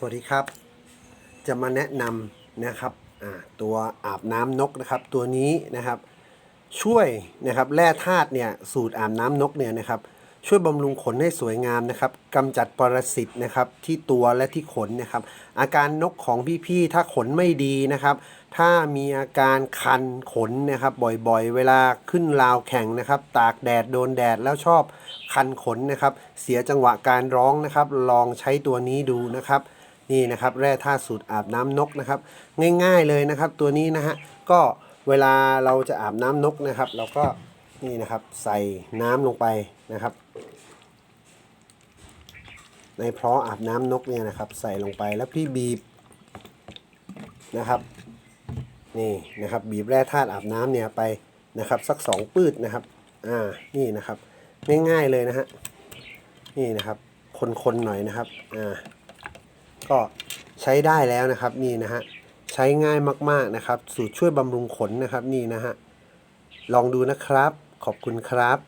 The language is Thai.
สวัสดีครับ จะมาแนะนำนะครับตัวอาบน้ำนกนะครับ ตัวนี้นะครับ ช่วยนะครับแร่ธาตุเนี่ยสูตรอาบน้ำนกเนี่ยนะครับ ช่วยบำรุงขนให้สวยงามนะครับกำจัดปรสิตนะครับที่ตัวและที่ขนนะครับ อาการนกของพี่ๆถ้าขนไม่ดีนะครับ ถ้ามีอาการคันขนนะครับ บ่อยๆ เวลาขึ้นราวแข่งนะครับ ตากแดดโดนแดดแล้วชอบคันขนนะครับ เสียจังหวะการร้องนะครับ ลองใช้ตัวนี้ดูนะครับ นี่นะครับแร่ธาตุสูตรอาบน้ำนกนะครับ ง่ายๆเลยนะครับ ตัวนี้นะฮะก็เวลาเราจะอาบน้ำนกนะครับ เราก็นี่นะครับใส่น้ำลงไปนะครับ ในเพราะอาบน้ำนกเนี่ยนะครับ ใส่ลงไปแล้วพี่บีบนะครับนี่นะครับบีบแร่ธาตุอาบน้ำเนี่ยไปนะครับสักสองปืดนะครับอ่านี่นะครับง่ายๆเลยนะฮะนี่นะครับคนๆหน่อยนะครับอ่า ก็ใช้ได้แล้วนะครับนี่นะฮะใช้ง่ายมากๆนะครับ สูตรช่วยบำรุงขนนะครับนี่นะฮะลองดูนะครับขอบคุณครับ